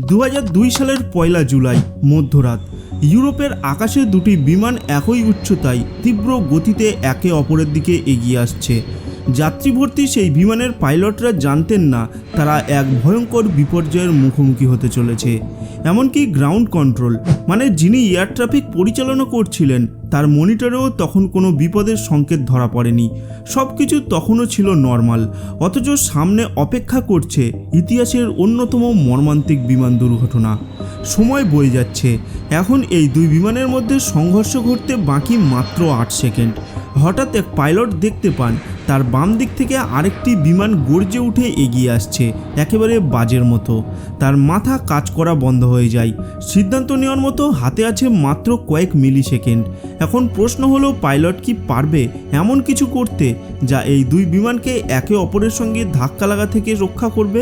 দু হাজার দুই সালের পয়লা জুলাই, মধ্যরাত। ইউরোপের আকাশে দুটি বিমান একই উচ্চতায় তীব্র গতিতে একে অপরের দিকে এগিয়ে আসছে। যাত্রীভর্তি সেই বিমানের পাইলটরা জানতেন না তারা এক ভয়ঙ্কর বিপর্যয়ের মুখোমুখি হতে চলেছে। এমনকি গ্রাউন্ড কন্ট্রোল মানে যিনি এয়ার ট্রাফিক পরিচালনা করছিলেন তার মনিটরেও তখন কোনো বিপদের সংকেত ধরা পড়েনি। সব কিছু তখনও ছিল নর্মাল, অথচ সামনে অপেক্ষা করছে ইতিহাসের অন্যতম মর্মান্তিক বিমান দুর্ঘটনা। সময় বয়ে যাচ্ছে, এখন এই দুই বিমানের মধ্যে সংঘর্ষ ঘটতে বাকি মাত্র আট সেকেন্ড। হঠাৎ এক পাইলট দেখতে পান, তার বাম দিক থেকে আরেকটি বিমান গর্জে উঠে এগিয়ে আসছে, একেবারে বাজের মতো। তার মাথা কাজ করা বন্ধ হয়ে যায়। সিদ্ধান্ত নেওয়ার মতো হাতে আছে মাত্র কয়েক মিলি সেকেন্ড এখন প্রশ্ন হলো, পাইলট কি পারবে এমন কিছু করতে, যা এই দুই বিমানকে একে অপরের সঙ্গে ধাক্কা লাগা থেকে রক্ষা করবে?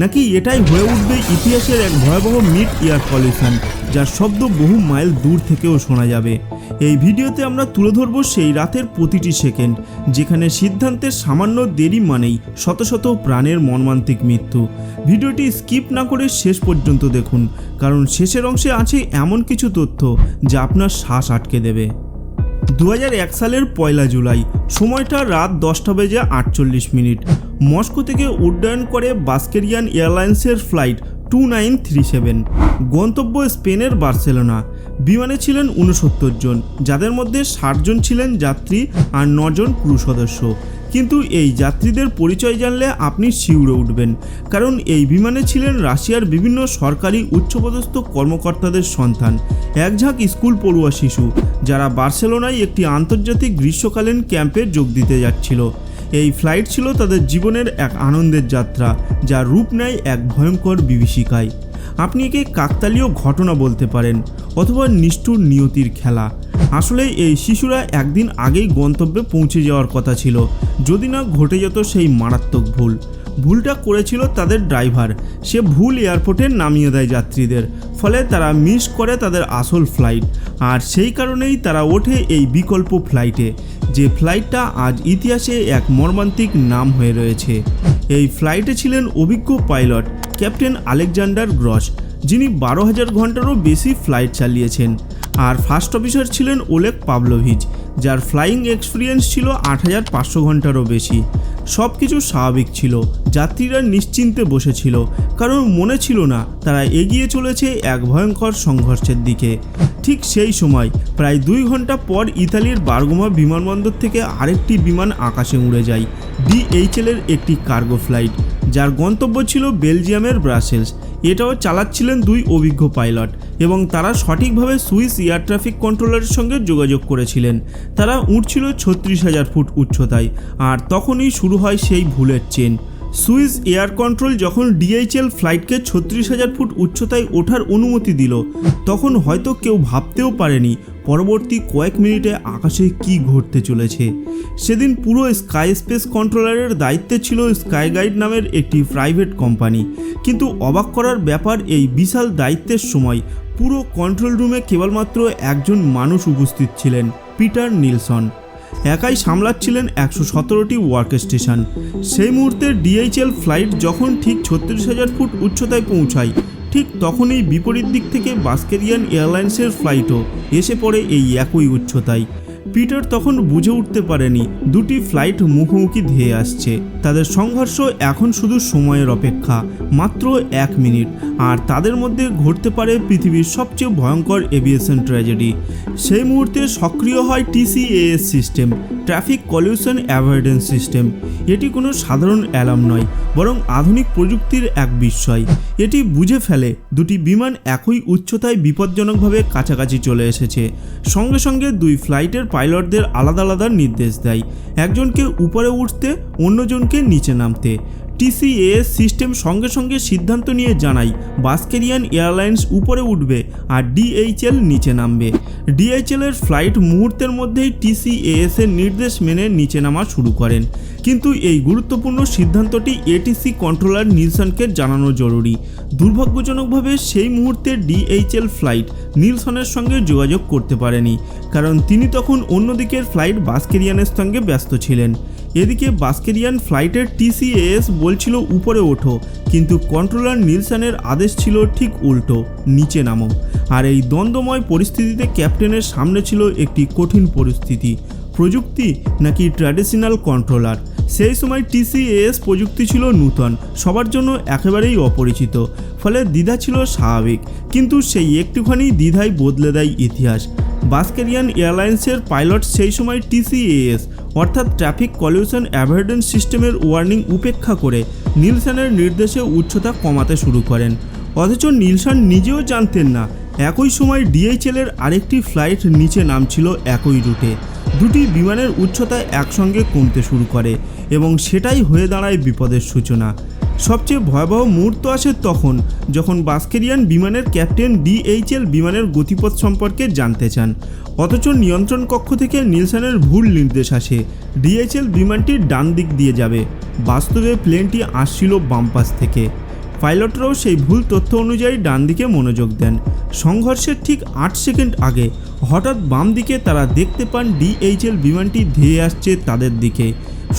নাকি এটাই হয়ে উঠবে ইতিহাসের এক ভয়াবহ মিড এয়ার পলিউশন, যার শব্দ বহু মাইল দূর থেকেও শোনা যাবে? এই ভিডিওতে আমরা তুলে ধরব সেই রাতের প্রতিটি সেকেন্ড, যেখানে সিদ্ধান্তের সামান্য দেরি মানেই শত শত প্রাণের মর্মান্তিক মৃত্যু। ভিডিওটি স্কিপ না করে শেষ পর্যন্ত দেখুন, কারণ শেষের অংশে আছে এমন কিছু তথ্য যা আপনার শ্বাস আটকে দেবে। দু হাজার এক সালের পয়লা জুলাই, সময়টা রাত দশটা বেজে আটচল্লিশ মিনিট। মস্কো থেকে উড্ডয়ন করে বাস্কেরিয়ান এয়ারলাইন্সের flight two nine three seven. গন্তব্য স্পেনের বার্সেলোনা। বিমানে ছিলেন উনসত্তর জন, যাদের মধ্যে ষাট জন ছিলেন যাত্রী আর নজন ক্রু সদস্য। কিন্তু এই যাত্রীদের পরিচয় জানলে আপনি শিউরে উঠবেন, কারণ এই বিমানে ছিলেন রাশিয়ার বিভিন্ন সরকারি উচ্চপদস্থ কর্মকর্তাদের সন্তান। এক ঝাঁক স্কুল পড়ুয়া শিশু, যারা বার্সেলোনায় একটি আন্তর্জাতিক গ্রীষ্মকালীন ক্যাম্পে যোগ দিতে যাচ্ছিল। এই ফ্লাইট ছিল তাদের জীবনের এক আনন্দের যাত্রা যা রূপ নেয় এক ভয়ঙ্কর বিভীষিকায়। আপনি একে কাকতালীয় ঘটনা বলতে পারেন, অথবা নিষ্ঠুর নিয়তির খেলা। আসলে এই শিশুরা একদিন আগেই গন্তব্যে পৌঁছে যাওয়ার কথা ছিল। যদি না ঘটে যেত সেই মারাত্মক ভুল। ভুলটা করেছিল তাদের ড্রাইভার। সে ভুল এয়ারপোর্টে নামিয়ে দেয় যাত্রীদের। ফলে তারা মিস করে তাদের আসল ফ্লাইট। আর সেই কারণেই তারা ওঠে এই বিকল্প ফ্লাইটে। যে ফ্লাইটটা আজ ইতিহাসে এক মর্মান্তিক নাম হয়ে রয়েছে। এই ফ্লাইটে ছিলেন অভিজ্ঞ পাইলট, ক্যাপ্টেন আলেকজান্ডার গ্রস, যিনি বারো হাজার ঘন্টারও বেশি ফ্লাইট চালিয়েছেন। আর ফার্স্ট অফিসার ছিলেন ওলেক পাবলোভিচ, যার ফ্লাইং এক্সপিরিয়েন্স ছিল আট হাজার পাঁচশো ঘন্টারও বেশি। সব কিছু স্বাভাবিক ছিল, যাত্রীরা নিশ্চিন্তে বসেছিল, কারণ মনে ছিল না তারা এগিয়ে চলেছে এক ভয়ঙ্কর সংঘর্ষের দিকে। ঠিক সেই সময়, প্রায় দুই ঘণ্টা পর ইতালির বার্গোমা বিমানবন্দর থেকে আরেকটি বিমান আকাশে উড়ে যায়, ডিএইচএল এর একটি কার্গো ফ্লাইট। যার গন্তব্য ছিল বেলজিয়ামের ব্রাসেলস। এটাও চালাচ্ছিলেন দুই অভিজ্ঞ পাইলট এবং তারা সঠিকভাবে সুইস এয়ার ট্রাফিক কন্ট্রোলারের সঙ্গে যোগাযোগ করেছিলেন। তারা উঠছিল ছত্রিশ হাজার ফুট উচ্চতায়, আর তখনই শুরু হয় সেই ভুলের চেন। সুইস এয়ার কন্ট্রোল যখন ডিএইচএল ফ্লাইটকে ছত্রিশ হাজার ফুট উচ্চতায় ওঠার অনুমতি দিল, তখন হয়তো কেউ ভাবতেও পারেনি পরবর্তী কয়েক মিনিটে আকাশে কি ঘটতে চলেছে। সেদিন পুরো স্কাই স্পেস কন্ট্রোলারের দায়িত্বে ছিল স্কাই গাইড নামের একটি প্রাইভেট কোম্পানি। কিন্তু অবাক করার ব্যাপার, এই বিশাল দায়িত্বের সময় পুরো কন্ট্রোল রুমে কেবলমাত্র একজন মানুষ উপস্থিত ছিলেন, পিটার নিলসন। একাই সামলাচ্ছিলেন একশো সতেরোটি ওয়ার্ক স্টেশন। সেই মুহূর্তে ডিএইচএল ফ্লাইট যখন ঠিক ছত্রিশ হাজার ফুট উচ্চতায় পৌঁছায়, ঠিক তখনই বিপরীত দিক থেকে বাস্কেরিয়ান এয়ারলাইন্সের ফ্লাইটও এসে পড়ে এই একই উচ্চতায়। পিটার তখন বুঝে উঠতে পারেনি দুটি ফ্লাইট মুখোমুখি ধেয়ে আসছে। তাদের সংঘর্ষ এখন শুধু সময়ের অপেক্ষা, মাত্র এক মিনিট, আর তাদের মধ্যে ঘটতে পারে পৃথিবীর সবচেয়ে ভয়ঙ্কর এভিয়েশন ট্র্যাজেডি। সেই মুহূর্তে সক্রিয় হয় TCAS system. Traffic collision avoidance system. এটি কোনো সাধারণ অ্যালার্ম নয়, বরং আধুনিক প্রযুক্তির এক বিস্ময়। এটি বুঝে ফেলে দুটি বিমান একই উচ্চতায় বিপজ্জনকভাবে কাছাকাছি চলে এসেছে। সঙ্গে সঙ্গে দুই ফ্লাইটের পাইলটদের আলাদা আলাদা নির্দেশ দেয়। একজনকে উপরে উঠতে, অন্যজনকে নিচে নামতে। টিসিএস সিস্টেম সঙ্গে সঙ্গে সিদ্ধান্ত নিয়ে জানায় বাস্কেরিয়ান এয়ারলাইন্স উপরে উঠবে আর ডিএইচএল নিচে নামবে। ডিএইচএলের ফ্লাইট মুহূর্তের মধ্যেই টিসিএএস এর নির্দেশ মেনে নিচে নামা শুরু করেন। কিন্তু এই গুরুত্বপূর্ণ সিদ্ধান্তটি এটিসি কন্ট্রোলার নিলসনকে জানানো জরুরি। দুর্ভাগ্যজনকভাবে সেই মুহূর্তে ডিএইচএল ফ্লাইট নিলসনের সঙ্গে যোগাযোগ করতে পারেনি, কারণ তিনি তখন অন্যদিকের ফ্লাইট বাস্কেরিয়ানের সঙ্গে ব্যস্ত ছিলেন। এদিকে বাস্কেরিয়ান ফ্লাইটের টিসিএস বলছিল, উপরে ওঠো। কিন্তু কন্ট্রোলার নিলসনের আদেশ ছিল ঠিক উল্টো, নিচে নামো। আর এই দ্বন্দ্বময় পরিস্থিতিতে ক্যাপ্টেনের সামনে ছিল একটি কঠিন পরিস্থিতি। প্রযুক্তি নাকি ট্র্যাডিশনাল কন্ট্রোলার সেই সময় টিসিএস প্রযুক্তি ছিল নূতন, সবার জন্য একেবারেই অপরিচিত। ফলে দ্বিধা ছিল স্বাভাবিক, কিন্তু সেই একটুখানি দ্বিধাই বদলে দেয় ইতিহাস। বাস্কেরিয়ান এয়ারলাইন্সের পাইলট সেই সময় টিসিএএস অর্থাৎ ট্রাফিক কলিউশন অ্যাভয়েডেন্স সিস্টেমের ওয়ার্নিং উপেক্ষা করে নিলসনের নির্দেশে উচ্চতা কমাতে শুরু করেন। অথচ নিলসন নিজেও জানতেন না, একই সময় ডিএইচএলের আরেকটি ফ্লাইট নিচে নামছিল একই রুটে। দুটি বিমানের উচ্চতা একসঙ্গে কমতে শুরু করে এবং সেটাই হয়ে দাঁড়ায় বিপদের সূচনা। সবচেয়ে ভয়াবহ মুহূর্ত আসে তখন যখন বাস্কেরিয়ান বিমানের ক্যাপ্টেন ডিএইচএল বিমানের গতিপথ সম্পর্কে জানতে চান। অথচ নিয়ন্ত্রণ কক্ষ থেকে নিলসনের ভুল নির্দেশ আসে। ডিএইচএল বিমানটি ডান দিক দিয়ে যাবে। বাস্তবে প্লেনটি আসছিল বাম পাশ থেকে। পাইলটরাও সেই ভুল তথ্য অনুযায়ী ডান দিকে মনোযোগ দেন। সংঘর্ষের ঠিক আট সেকেন্ড আগে হঠাৎ বাম দিকে তারা দেখতে পান ডিএইচএল বিমানটি ধেয়ে আসছে তাদের দিকে।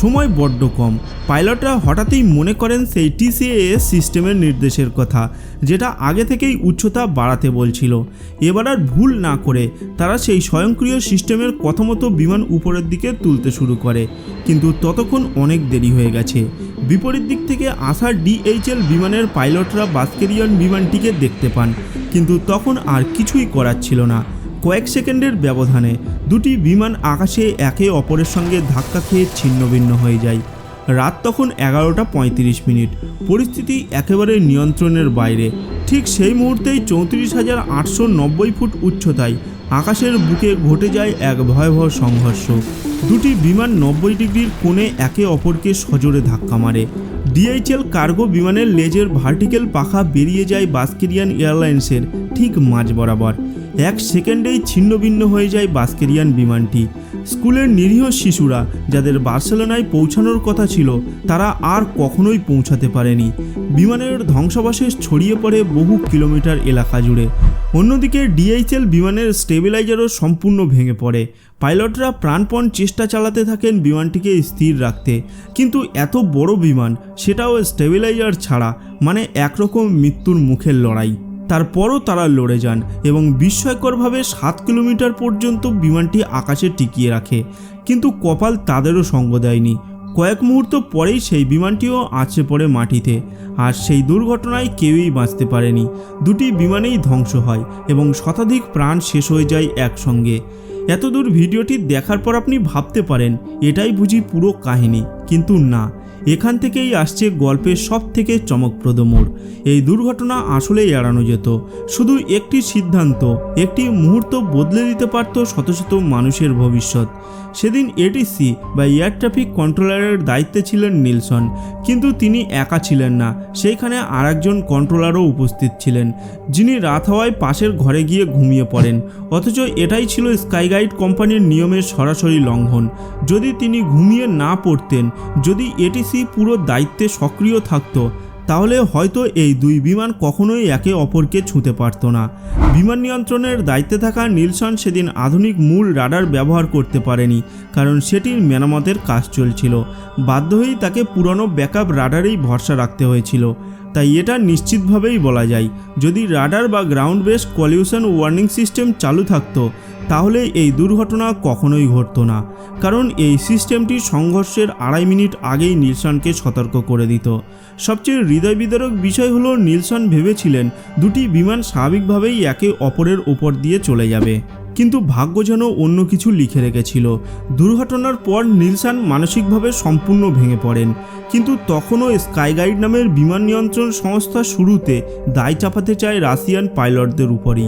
সময় বড্ড কম। পাইলটরা হঠাৎই মনে করেন সেই টিসিএএস সিস্টেমের নির্দেশের কথা, যেটা আগে থেকেই উচ্চতা বাড়াতে বলছিল। এবার আর ভুল না করে তারা সেই স্বয়ংক্রিয় সিস্টেমের কথা মতো বিমান উপরের দিকে তুলতে শুরু করে। কিন্তু ততক্ষণ অনেক দেরি হয়ে গেছে। বিপরীত দিক থেকে আসা ডিএইচএল বিমানের পাইলটরা বাস্কেরিয়ান বিমানটিকে দেখতে পান, কিন্তু তখন আর কিছুই করার ছিল না। কয়েক সেকেন্ডের ব্যবধানে দুটি বিমান আকাশে একে অপরের সঙ্গে ধাক্কা খেয়ে ছিন্নভিন্ন হয়ে যায়। রাত তখন এগারোটা পঁয়ত্রিশ মিনিট। পরিস্থিতি একেবারে নিয়ন্ত্রণের বাইরে। ঠিক সেই মুহূর্তেই চৌত্রিশ হাজার আটশো নব্বই ফুট উচ্চতায় আকাশের বুকে ঘটে যায় এক ভয়াবহ সংঘর্ষ। দুটি বিমান নব্বই ডিগ্রির কোণে একে অপরকে সজোরে ধাক্কা মারে। ডিএইচএল কার্গো বিমানের লেজের ভার্টিক্যাল পাখা বেরিয়ে যায় বাস্কেরিয়ান এয়ারলাইন্সের ঠিক মাঝ বরাবর। এক সেকেন্ডেই ছিন্নভিন্ন হয়ে যায় বাস্কেরিয়ান বিমানটি। স্কুলের নিরীহ শিশুরা, যাদের বার্সেলোনায় পৌঁছানোর কথা ছিল, তারা আর কখনোই পৌঁছাতে পারেনি। বিমানের ধ্বংসাবশেষ ছড়িয়ে পড়ে বহু কিলোমিটার এলাকা জুড়ে। অন্যদিকে ডিএইচএল বিমানের স্টেবিলাইজারও সম্পূর্ণ ভেঙে পড়ে। পাইলটরা প্রাণপণ চেষ্টা চালাতে থাকেন বিমানটিকে স্থির রাখতে। কিন্তু এত বড় বিমান, সেটাও স্টেবিলাইজার ছাড়া মানে একরকম মৃত্যুর মুখের লড়াই। তারপরও তারা লড়ে যান এবং বিস্ময়করভাবে সাত কিলোমিটার পর্যন্ত বিমানটি আকাশে টিকিয়ে রাখে। কিন্তু কপাল তাদেরও সঙ্গ দেয়নি। কয়েক মুহূর্ত পরেই সেই বিমানটিও আছড়ে পড়ে মাটিতে। আর সেই দুর্ঘটনায় কেউই বাঁচতে পারেনি। দুটি বিমানেই ধ্বংস হয় এবং শতাধিক প্রাণ শেষ হয়ে যায় একসঙ্গে। এতদূর ভিডিওটি দেখার পর আপনি ভাবতে পারেন, এটাই বুঝি পুরো কাহিনী। কিন্তু না, এখান থেকেই আসছে গল্পের সব থেকে চমকপ্রদ মোড়। এই দুর্ঘটনা আসলেই এড়ানো যেত। শুধু একটি সিদ্ধান্ত, একটি মুহূর্ত বদলে দিতে পারত শত শত মানুষের ভবিষ্যৎ। সেদিন এটিসি বা এয়ার ট্রাফিক কন্ট্রোলারের দায়িত্বে ছিলেন নিলসন, কিন্তু তিনি একা ছিলেন না। সেইখানে আরেকজন কন্ট্রোলারও উপস্থিত ছিলেন, যিনি রাত হওয়ায় পাশের ঘরে গিয়ে ঘুমিয়ে পড়েন। অথচ এটাই ছিল স্কাই গাইড কোম্পানির নিয়মের সরাসরি লঙ্ঘন। যদি তিনি ঘুমিয়ে না পড়তেন যদি এটিসি পুরো দায়িত্বে সক্রিয় থাকত, তাহলে হয়তো এই দুই বিমান কখনোই একে অপরকে ছুঁতে পারত না। বিমান নিয়ন্ত্রণের দায়িত্বে থাকা নিলসন সেদিন আধুনিক মূল রাডার ব্যবহার করতে পারেনি, কারণ সেটির মেরামতের কাজ চলছিল। বাধ্য হয়েই তাকে পুরনো ব্যাকআপ রাডারেই ভরসা রাখতে হয়েছিল। তাই এটা নিশ্চিতভাবেই বলা যায়, যদি রাডার বা ground base collision warning system চালু থাকতো তাহলে এই দুর্ঘটনা কখনোই ঘটতো না, কারণ এই সিস্টেমটি সংঘর্ষের আড়াই মিনিট আগেই নিলসনকে সতর্ক করে দিত। সবচেয়ে হৃদয় বিদারক বিষয় হলো নিলসন ভেবেছিলেন দুটি বিমান স্বাভাবিকভাবেই একে অপরের ওপর দিয়ে চলে যাবে। কিন্তু ভাগ্য যেন অন্য কিছু লিখে রেখেছিল। দুর্ঘটনার পর নিলসান মানসিকভাবে সম্পূর্ণ ভেঙে পড়েন, কিন্তু তখনও স্কাই গাইড নামের বিমান নিয়ন্ত্রণ সংস্থা শুরুতে দায় চাপাতে চায় রাশিয়ান পাইলটদের উপরই।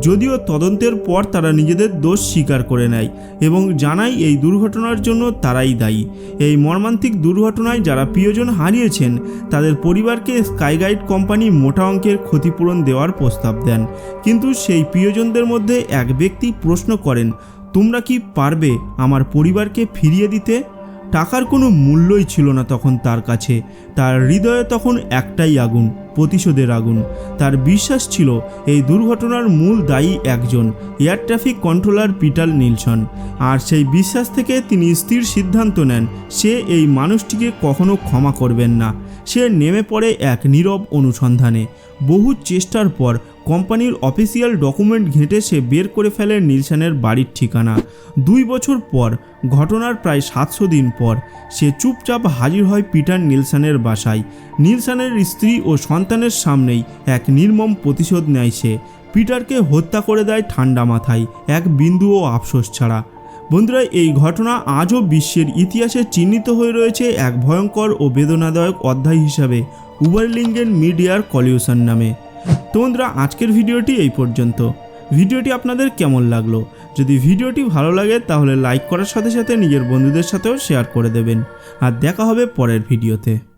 যদিও তদন্তের পর তারা নিজেদের দোষ স্বীকার করে নেয় এবং জানায় এই দুর্ঘটনার জন্য তারাই দায়ী। এই মর্মান্তিক দুর্ঘটনায় যারা প্রিয়জন হারিয়েছেন, তাদের পরিবারকে স্কাই গাইড কোম্পানি মোটা অঙ্কের ক্ষতিপূরণ দেওয়ার প্রস্তাব দেন। কিন্তু সেই প্রিয়জনদের মধ্যে এক ব্যক্তি প্রশ্ন করেন, তোমরা কি পারবে আমার পরিবারকে ফিরিয়ে দিতে? টাকার কোনো মূল্যই ছিল না তখন তার কাছে। তার হৃদয়ে তখন একটাই আগুন, প্রতিশোধের আগুন। তার বিশ্বাস ছিল, এই দুর্ঘটনার মূল দায়ী একজন, air traffic controller Peter Nielsen. আর সেই বিশ্বাস থেকে তিনি স্থির সিদ্ধান্ত নেন, সে এই মানুষটিকে কখনো ক্ষমা করবেন না। সে নেমে পড়ে এক নীরব অনুসন্ধানে। বহু চেষ্টার পর কোম্পানির অফিসিয়াল ডকুমেন্ট ঘেঁটে সে বের করে ফেলে নিলসনের বাড়ির ঠিকানা। দুই বছর পর, ঘটনার প্রায় সাতশো দিন পর, সে চুপচাপ হাজির হয় পিটার নিলসনের বাসায়। নিলসনের স্ত্রী ও সন্তানের সামনেই এক নির্মম প্রতিশোধ নেয় সে। পিটারকে হত্যা করে দেয় ঠান্ডা মাথায়, এক বিন্দুও আফসোস ছাড়া। বন্ধুরা, এই ঘটনা আজও বিশ্বের ইতিহাসে চিহ্নিত হয়ে রয়েছে এক ভয়ঙ্কর ও বেদনাদায়ক অধ্যায় হিসাবে উবারলিঙ্গেন মিডিয়ার কলিউশন নামে। তো বন্ধুরা, আজকের ভিডিওটি এই পর্যন্ত। ভিডিওটি আপনাদের কেমন লাগল? যদি ভিডিওটি ভালো লাগে, তাহলে লাইক করার সাথে সাথে নিজের বন্ধুদের সাথেও শেয়ার করে দেবেন। আর দেখা হবে পরের ভিডিওতে।